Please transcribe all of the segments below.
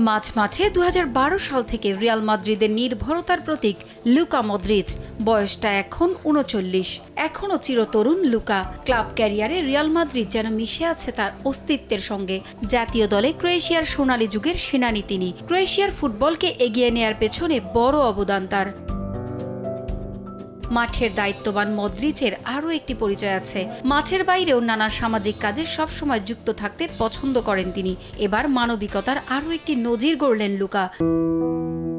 মাঝ মাঠে দু হাজার বারো সাল থেকে রিয়াল মাদ্রিদের নির্ভরতার প্রতীক লুকা মদ্রিজ বয়সটা এখন উনচল্লিশ। এখনও চিরতরুণ লুকা। ক্লাব ক্যারিয়ারে রিয়াল মাদ্রিদ যেন মিশে আছে তার অস্তিত্বের সঙ্গে। জাতীয় দলে ক্রোয়েশিয়ার সোনালী যুগের সেনানী তিনি। ক্রোয়েশিয়ার ফুটবলকে এগিয়ে নেয়ার পেছনে বড় অবদান তার। মাঠের দায়িত্ববান মদ্রিচের আরও একটি পরিচয় আছে। মাঠের বাইরেও নানা সামাজিক কাজে সবসময় যুক্ত থাকতে পছন্দ করেন তিনি। এবার মানবিকতার আরও একটি নজির গড়লেন লুকা।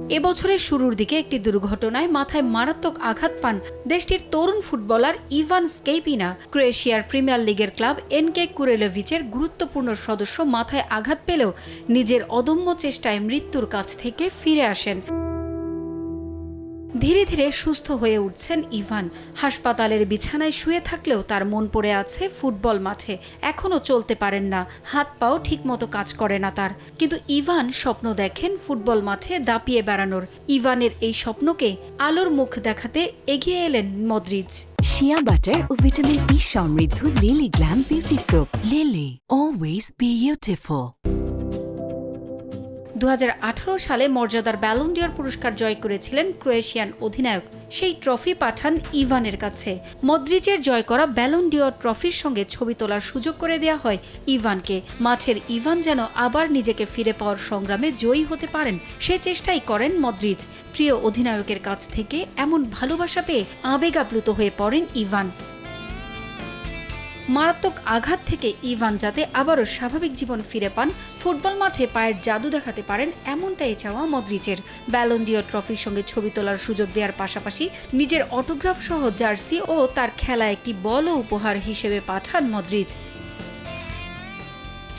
এবছরের শুরুর দিকে একটি দুর্ঘটনায় মাথায় মারাত্মক আঘাত পান দেশটির তরুণ ফুটবলার ইভান স্কেপিনা ক্রোয়েশিয়ার প্রিমিয়ার লিগের ক্লাব এনকে কুরেলোভিচের গুরুত্বপূর্ণ সদস্য মাথায় আঘাত পেলেও নিজের অদম্য চেষ্টায় মৃত্যুর কাছ থেকে ফিরে আসেন। ধীরে ধীরে সুস্থ হয়ে উঠছেন ইভান। হাসপাতালের বিছানায় শুয়ে থাকলেও তার মন পড়ে আছে ফুটবল মাঠে। এখনও চলতে পারেন না। হাত পাও ঠিকমতো কাজ করে না তার। কিন্তু ইভান স্বপ্ন দেখেন ফুটবল মাঠে দাপিয়ে বেড়ানোর। ইভানের এই স্বপ্নকে আলোর মুখ দেখাতে এগিয়ে এলেন মদ্রিজ শিয়া বাটার ও ভিটামিন ই সমৃদ্ধ Lily glam beauty soap Lily always beautiful দু হাজার আঠারো সালে মর্যাদার ব্যালন্ডিয়র পুরস্কার জয় করেছিলেন ক্রোয়েশিয়ান অধিনায়ক। সেই ট্রফি পাঠান ইভানের কাছে। মদ্রিচের জয় করা ব্যালন্ডিয়র ট্রফির সঙ্গে ছবি তোলার সুযোগ করে দেওয়া হয় ইভানকে। মাঠের ইভান যেন আবার নিজেকে ফিরে পাওয়ার সংগ্রামে জয়ী হতে পারেন, সে চেষ্টাই করেন মদ্রিজ প্রিয় অধিনায়কের কাছ থেকে এমন ভালোবাসা পেয়ে আবেগাপ্লুত হয়ে পড়েন ইভান। মারাত্মক আঘাত থেকে ইভান যাতে আবারও স্বাভাবিক জীবন ফিরে পান, ফুটবল মাঠে পায়ের জাদু দেখাতে পারেন এমনটাই চাওয়া মদ্রিচের ব্যালন্ডিও ট্রফির সঙ্গে ছবি তোলার সুযোগ দেওয়ার পাশাপাশি নিজের অটোগ্রাফ সহ জার্সি ও তার খেলা একটি বল উপহার হিসেবে পাঠান মদ্রিজ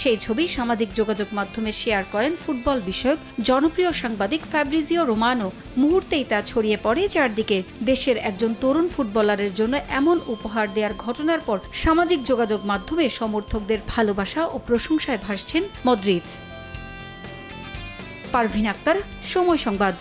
সেই ছবি সামাজিক যোগাযোগ মাধ্যমে শেয়ার করেন ফুটবল বিষয়ক জনপ্রিয় সাংবাদিক ফ্যাব্রিজিও রোমানো। মুহূর্তেই তা ছড়িয়ে পড়ে চারদিকে। দেশের একজন তরুণ ফুটবলারের জন্য এমন উপহার দেওয়ার ঘটনার পর সামাজিক যোগাযোগ মাধ্যমে সমর্থকদের ভালোবাসা ও প্রশংসায় ভাসছেন মদ্রিজ পারভিন আক্তার, সময় সংবাদ।